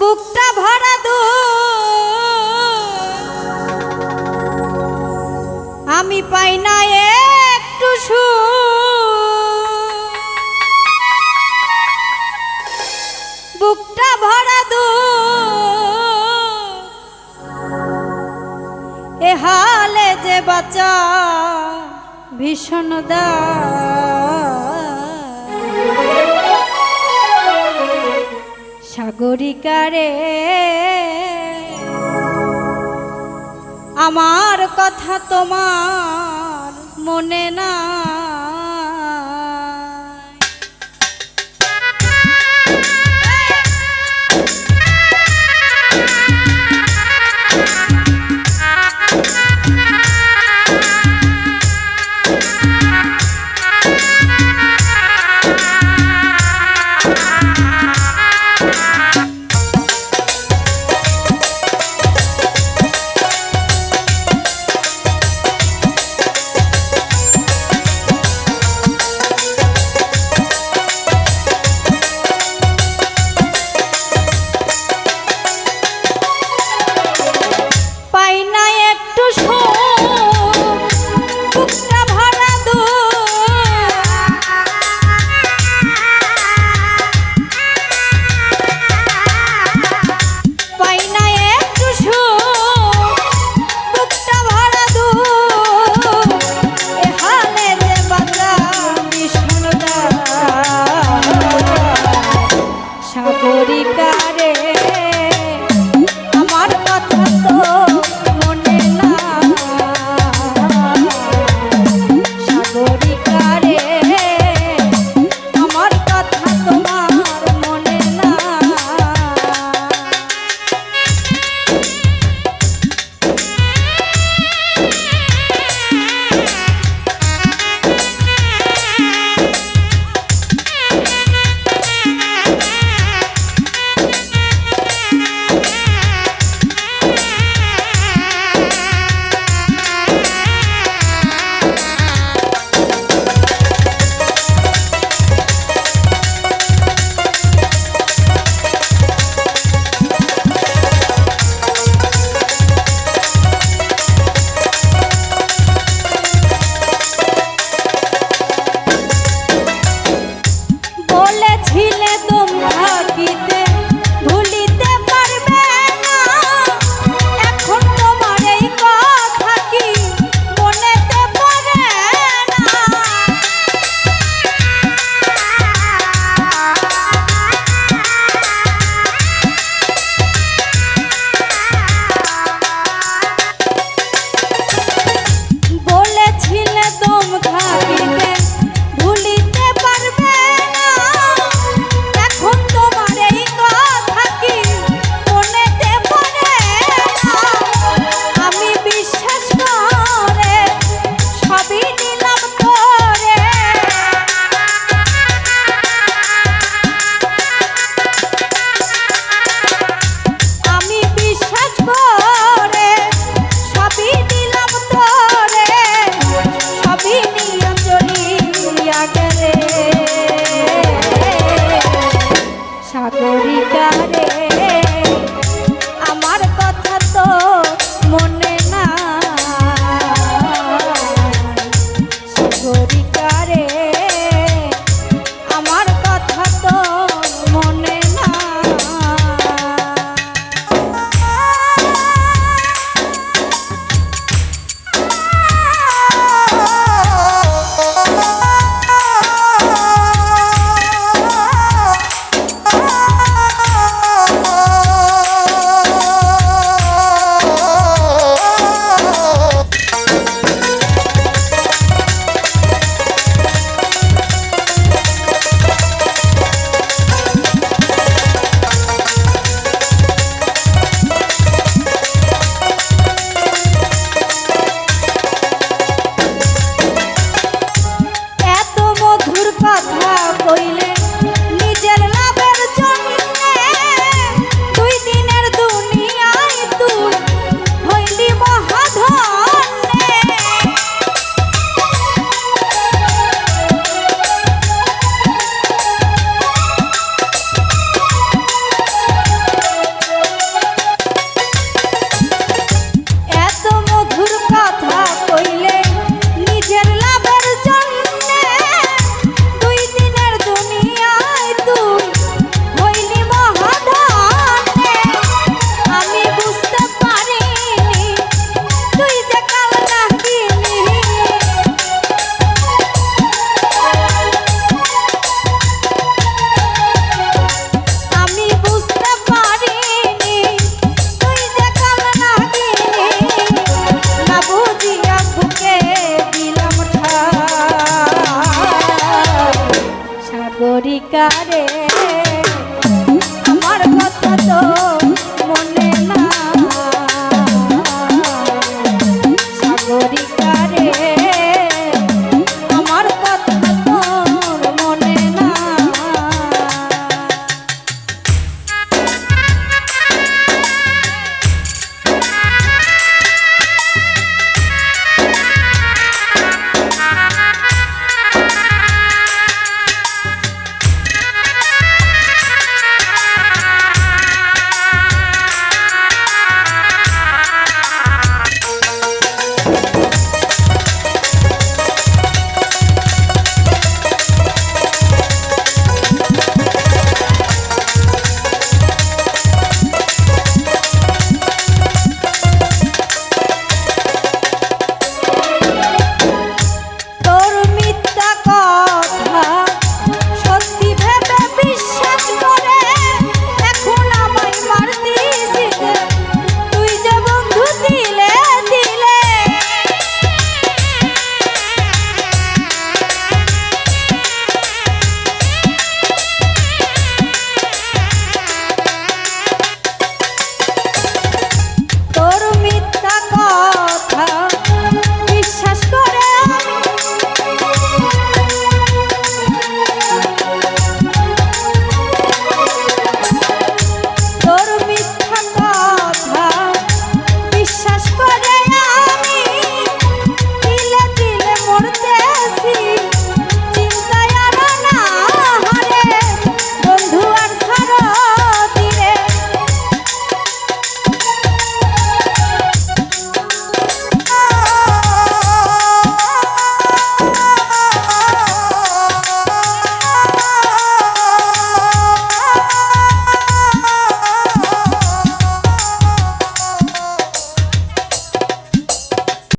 বুকটা ভরা দু আমি পাই না একটু সু বুকটা ভরা দু এ হালে যে বাচ্চা ভীষণ দা। সাগরিকারে আমার কথা তোমার মনে না